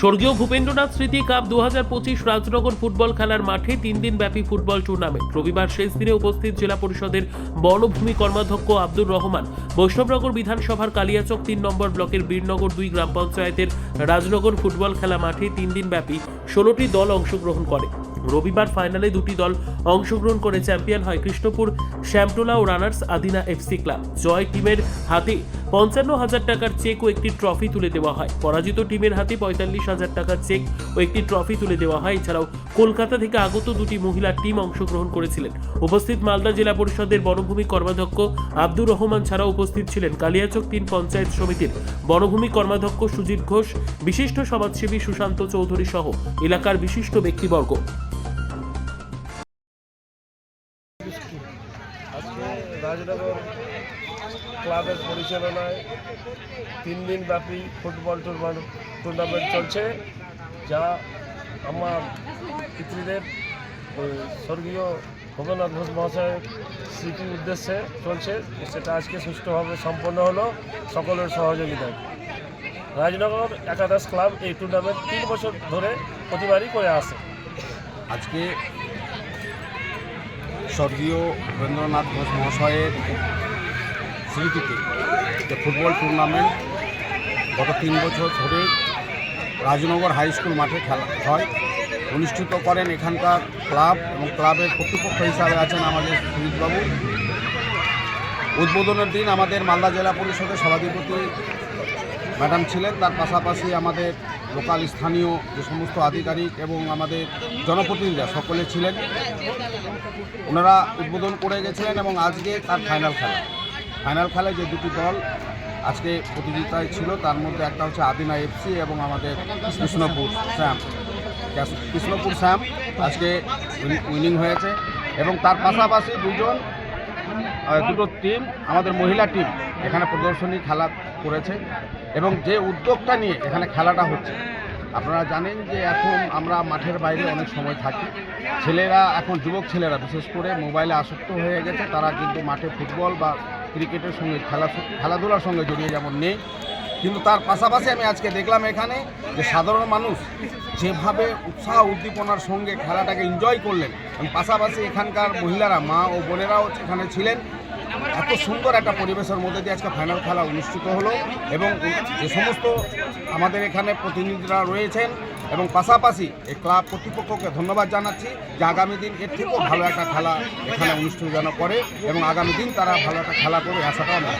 স্বর্গীয় ভূপেন্দ্রনাথ স্মৃতি কাপ দু হাজার পঁচিশ রাজনগর ফুটবল খেলার মাঠে তিন দিন ব্যাপী ফুটবল টুর্নামেন্ট রবিবার শেষ দিনে উপস্থিত জেলা পরিষদের বনভূমি কর্মাধ্যক্ষ আব্দুর রহমান, বৈষ্ণবনগর বিধানসভার কালিয়াচক তিন নম্বর ব্লকের বীরনগর দুই গ্রাম পঞ্চায়েতের রাজনগর ফুটবল খেলা মাঠে তিন দিন ব্যাপী ষোলোটি দল অংশগ্রহণ করে। রবিবার ফাইনালে দুটি দল অংশগ্রহণ করে চ্যাম্পিয়ন হয় কৃষ্ণপুর, শ্যামটোলা ও রানার্স আদিনা এফসি ক্লাব। জয় টিমের হাতে পঞ্চান্ন হাজার টাকার চেক ও একটি ট্রফি তুলে দেওয়া হয়। পরাজিত টিমের হাতে পঁয়তাল্লিশ হাজার টাকার চেক ও একটি ট্রফি তুলে দেওয়া হয়। এছাড়াও কলকাতা থেকে আগত দুটি মহিলা টিম অংশগ্রহণ করেছিলেন। উপস্থিত মালদা জেলা পরিষদের বনভূমি কর্মাধ্যক্ষ আব্দুর রহমান ছাড়াও উপস্থিত ছিলেন কালিয়াচক তিন পঞ্চায়েত সমিতির বনভূমি কর্মাধ্যক্ষ সুজিত ঘোষ, বিশিষ্ট সমাজসেবী সুশান্ত চৌধুরী সহ এলাকার বিশিষ্ট ব্যক্তিবর্গ। রাজনগর ক্লাবের পরিচালনায় তিন দিন ব্যাপী ফুটবল টুর্নামেন্ট টুর্নামেন্ট চলছে, যা আমার পিতৃদেব স্বর্গীয় ভোগনাথ ঘোষ মহাশয়ের স্মৃতির উদ্দেশ্যে চলছে। সেটা আজকে সুষ্ঠুভাবে সম্পন্ন হলো সকলের সহযোগিতায়। রাজনগর একাদশ ক্লাব এই টুর্নামেন্ট তিন বছর ধরে প্রতিবারই করে আসে। আজকে স্বর্গীয় রবীন্দ্রনাথ ঘোষ মহাশয়ের স্মৃতিতে যে ফুটবল টুর্নামেন্ট গত তিন বছর ধরে রাজনগর হাই স্কুল মাঠে খেলা হয়। অনুষ্ঠিত করেন এখানকার ক্লাব এবং ক্লাবের কর্তৃপক্ষ হিসাবে আছেন আমাদের সুজিতবাবু উদ্বোধনের দিন আমাদের মালদা জেলা পরিষদের সভাধিপতি ম্যাডাম ছিলেন, তার পাশাপাশি আমাদের লোকাল স্থানীয় যে সমস্ত আধিকারিক এবং আমাদের জনপ্রতিনিধিরা সকলে ছিলেন। ওনারা উদ্বোধন করে গেছিলেন এবং আজকে তার ফাইনাল খেলা। ফাইনাল খেলায় যে দুটি দল আজকে প্রতিযোগিতায় ছিল, তার মধ্যে একটা হচ্ছে আদিনা এফসি এবং আমাদের কৃষ্ণপুর শ্যাম কৃষ্ণপুর শ্যাম আজকে উইনিং হয়েছে এবং তার পাশাপাশি দুজন দুটো টিম আমাদের মহিলা টিম এখানে প্রদর্শনী, খেলা করেছে এবং যে উদ্যোগটা নিয়ে এখানে খেলাটা হচ্ছে, আপনারা জানেন যে এখন আমরা মাঠের বাইরে অনেক সময় থাকি। ছেলেরা এখন, যুবক ছেলেরা, বিশেষ করে মোবাইলে আসক্ত হয়ে গেছে, তারা কিন্তু মাঠে ফুটবল বা ক্রিকেটের সঙ্গে খেলা, খেলাধুলার সঙ্গে জড়িয়ে যেমন নেই। কিন্তু তার পাশাপাশি আমি আজকে দেখলাম এখানে যে সাধারণ মানুষ যেভাবে উৎসাহ উদ্দীপনার সঙ্গে খেলাটাকে এনজয় করলেন এবং পাশাপাশি এখানকার মহিলারা, মা ও বোনেরাও এখানে ছিলেন এত সুন্দর একটা পরিবেশের মধ্যে দিয়ে আজকে ফাইনাল খেলা অনুষ্ঠিত হলো এবং যে সমস্ত আমাদের এখানে প্রতিনিধিরা রয়েছেন এবং পাশাপাশি এই ক্লাব কর্তৃপক্ষকে ধন্যবাদ জানাচ্ছি যে আগামী দিন এর থেকেও ভালো একটা খেলা এখানে অনুষ্ঠিত যেন করে এবং আগামী দিন তারা ভালো একটা খেলা করে আশাটা আমরা।